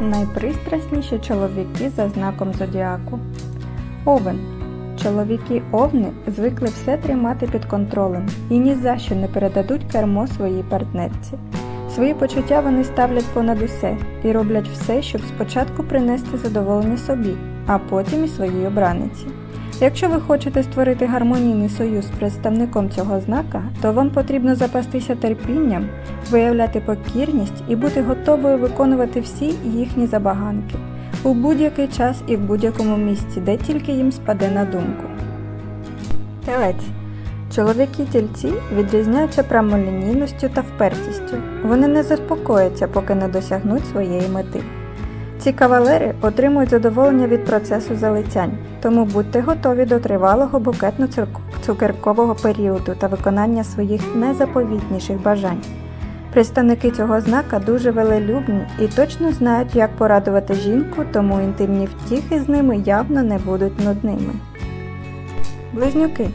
Найпристрасніші чоловіки за знаком зодіаку. Овен. Чоловіки овни звикли все тримати під контролем і ні за що не передадуть кермо своїй партнерці. Свої почуття вони ставлять понад усе і роблять все, щоб спочатку принести задоволення собі, а потім і своїй обраниці. Якщо ви хочете створити гармонійний союз з представником цього знака, то вам потрібно запастися терпінням, виявляти покірність і бути готовою виконувати всі їхні забаганки у будь-який час і в будь-якому місці, де тільки їм спаде на думку. Телець. Чоловіки тільці відрізняються прямолінійністю та впертістю. Вони не заспокояться, поки не досягнуть своєї мети. Ці кавалери отримують задоволення від процесу залицянь, тому будьте готові до тривалого букетно-цукеркового періоду та виконання своїх найзаповітніших бажань. Представники цього знака дуже велелюбні і точно знають, як порадувати жінку, тому інтимні втіхи з ними явно не будуть нудними. Близнюки.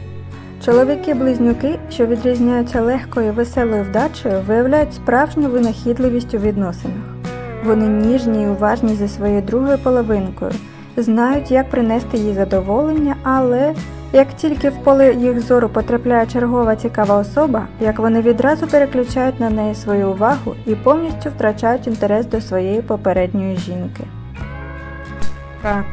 Чоловіки-близнюки, що відрізняються легкою веселою вдачею, виявляють справжню винахідливість у відносинах. Вони ніжні і уважні зі своєю другою половинкою, знають, як принести їй задоволення, але як тільки в поле їх зору потрапляє чергова цікава особа, як вони відразу переключають на неї свою увагу і повністю втрачають інтерес до своєї попередньої жінки. Рак.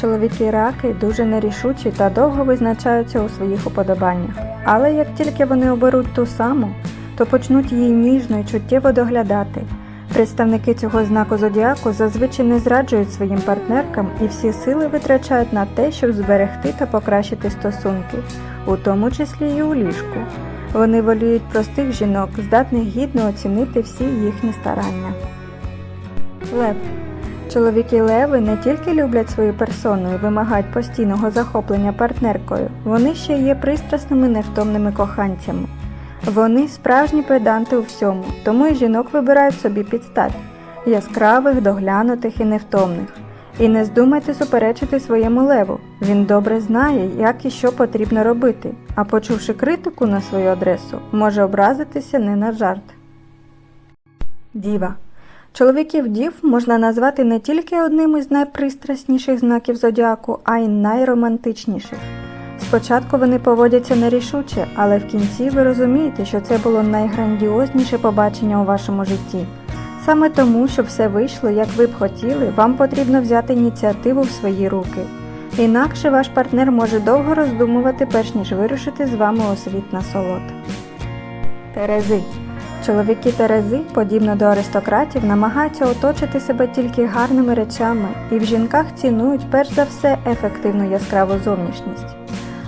Чоловіки раки дуже нерішучі та довго визначаються у своїх уподобаннях. Але як тільки вони оберуть ту саму, то почнуть її ніжно і чуттєво доглядати. Представники цього знаку зодіаку зазвичай не зраджують своїм партнеркам і всі сили витрачають на те, щоб зберегти та покращити стосунки, у тому числі і у ліжку. Вони воліють простих жінок, здатних гідно оцінити всі їхні старання. Лев. Чоловіки леви не тільки люблять свою персону і вимагають постійного захоплення партнеркою, вони ще є пристрасними невтомними коханцями. Вони справжні педанти у всьому, тому і жінок вибирають собі підстать яскравих, доглянутих і невтомних. І не здумайте суперечити своєму леву. Він добре знає, як і що потрібно робити, а почувши критику на свою адресу, може образитися не на жарт. Діва. Чоловіків дів можна назвати не тільки одним із найпристрасніших знаків зодіаку, а й найромантичніших. Спочатку вони поводяться нерішуче, але в кінці ви розумієте, що це було найграндіозніше побачення у вашому житті. Саме тому, щоб все вийшло, як ви б хотіли, вам потрібно взяти ініціативу в свої руки. Інакше ваш партнер може довго роздумувати, перш ніж вирушити з вами у світ насолод. Терези. Чоловіки Терези, подібно до аристократів, намагаються оточити себе тільки гарними речами і в жінках цінують перш за все ефективну яскраву зовнішність.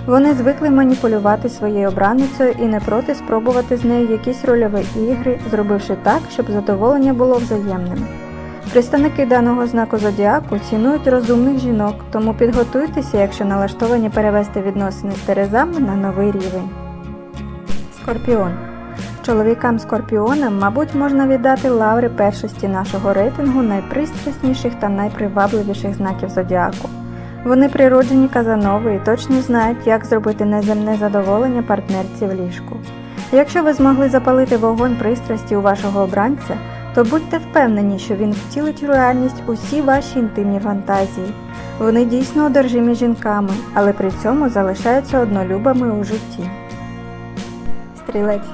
Вони звикли маніпулювати своєю обраницею і не проти спробувати з нею якісь рольові ігри, зробивши так, щоб задоволення було взаємним. Представники даного знаку зодіаку цінують розумних жінок, тому підготуйтеся, якщо налаштовані перевести відносини з Терезами на новий рівень. Скорпіон. Чоловікам скорпіонам, мабуть, можна віддати лаври першості нашого рейтингу найпристрасніших та найпривабливіших знаків зодіаку. Вони природжені казанови і точно знають, як зробити неземне задоволення партнерці в ліжку. Якщо ви змогли запалити вогонь пристрасті у вашого обранця, то будьте впевнені, що він втілить у реальність усі ваші інтимні фантазії. Вони дійсно одержимі жінками, але при цьому залишаються однолюбами у житті. Стрілець.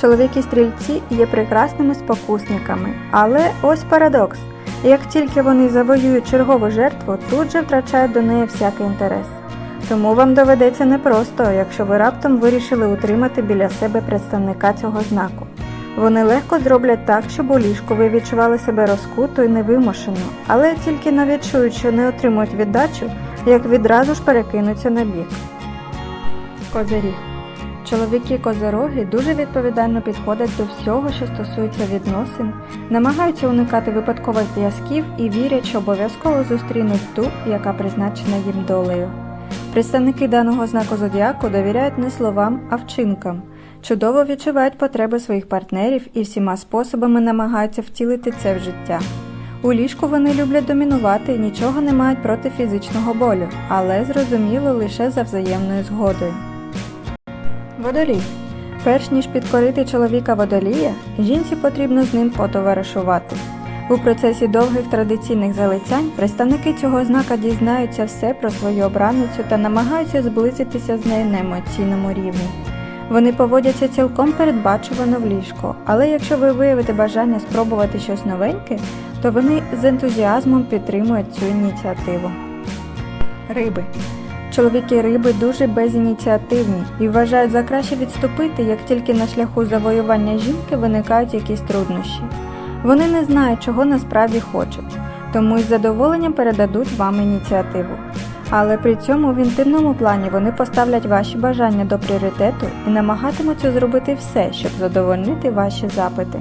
Чоловіки стрільці є прекрасними спокусниками, але ось парадокс. Як тільки вони завоюють чергову жертву, тут же втрачають до неї всякий інтерес. Тому вам доведеться непросто, якщо ви раптом вирішили утримати біля себе представника цього знаку. Вони легко зроблять так, щоб у ліжку ви відчували себе розкуто і невимушено, але тільки не відчують, що не отримують віддачу, як відразу ж перекинуться на бік. Козиріг. Чоловіки козороги дуже відповідально підходять до всього, що стосується відносин, намагаються уникати випадкових зв'язків і вірять, що обов'язково зустрінуть ту, яка призначена їм долею. Представники даного знаку зодіаку довіряють не словам, а вчинкам, чудово відчувають потреби своїх партнерів і всіма способами намагаються втілити це в життя. У ліжку вони люблять домінувати і нічого не мають проти фізичного болю, але зрозуміло лише за взаємною згодою. Водолій. Перш ніж підкорити чоловіка водолія, жінці потрібно з ним потоваришувати. У процесі довгих традиційних залицянь представники цього знака дізнаються все про свою обраницю та намагаються зблизитися з нею на емоційному рівні. Вони поводяться цілком передбачувано в ліжко, але якщо ви виявите бажання спробувати щось новеньке, то вони з ентузіазмом підтримують цю ініціативу. Риби. Чоловіки риби дуже безініціативні і вважають за краще відступити, як тільки на шляху завоювання жінки виникають якісь труднощі. Вони не знають, чого насправді хочуть, тому із задоволенням передадуть вам ініціативу. Але при цьому в інтимному плані вони поставлять ваші бажання до пріоритету і намагатимуться зробити все, щоб задовольнити ваші запити.